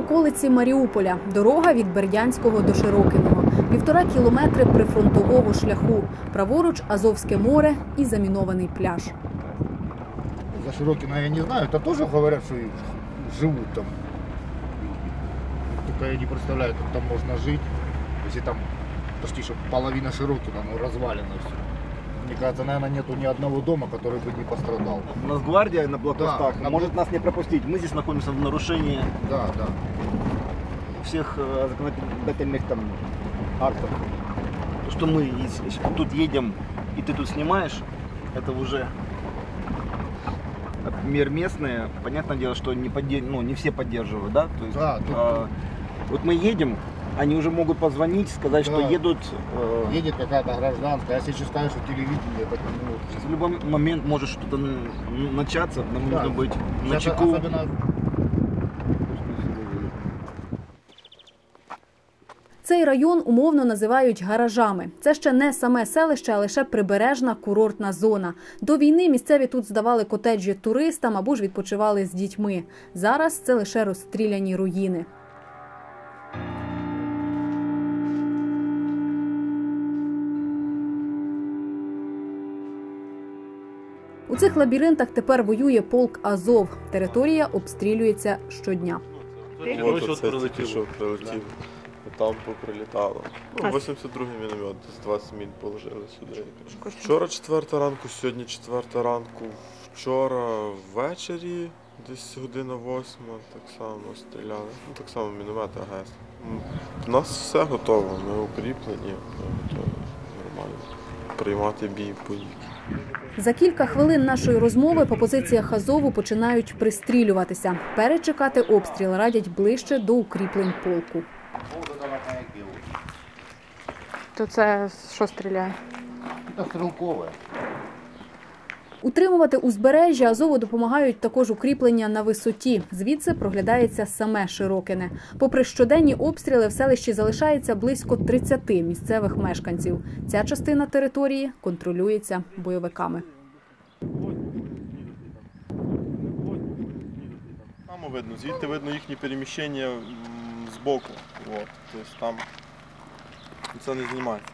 околиці Маріуполя. Дорога від Бердянського до Широкиного. Півтора кілометри прифронтового шляху. Праворуч Азовське море і замінований пляж. За Широкино я не знаю, это тоже говорят, что и живут там. Только я не представляю, как там можно жить, если там почти половина Широкина, ну развалено все. Кажется, наверное, нету ни одного дома, который бы не пострадал. У нас гвардия на блокпостах Да, может нас не пропустить. Мы здесь находимся в нарушении Да, да. всех э, законодательных там актов. То, что мы тут едем и ты тут снимаешь, это уже мер местные. Понятное дело, что не, подде- ну, не все поддерживают, да? То есть, Да, тут- а, вот мы едем, они уже могут позвонить, сказать, что Да. едут. э, Едет какая-то гражданская, если сейчас скажешь, что телевидение, так ну, сейчас в любой момент может что-то н- начаться, нам Да. нужно быть на Сейчас чеку. особенно Цей район умовно називають гаражами. Це ще не саме селище, а лише прибережна курортна зона. До війни місцеві тут здавали котеджі туристам або ж відпочивали з дітьми. Зараз це лише розстріляні руїни. У цих лабіринтах тепер воює полк Азов. Територія обстрілюється щодня. От оце тільки що прилетів. Там поприлітало. Ну, 82-й міномет, десь 20 мін положили сюди. Вчора четверта ранку, сьогодні четверта ранку. Вчора ввечері, десь година восьма, так само стріляли. Ну, так само міномет АГС. У нас все готово, ми укріплені, ми готові нормально приймати бій бої. За кілька хвилин нашої розмови по позиціях Азову починають пристрілюватися. Перечекати обстріл радять ближче до укріплень полку. То це що стріляє? Це стрелковое. Утримувати узбережжя Азову допомагають також укріплення на висоті. Звідси проглядається саме Широкине. Попри щоденні обстріли, в селищі залишається близько 30 місцевих мешканців. Ця частина території контролюється бойовиками. Там видно, звідти видно їхні переміщення м, збоку. Тобто там це не знімається.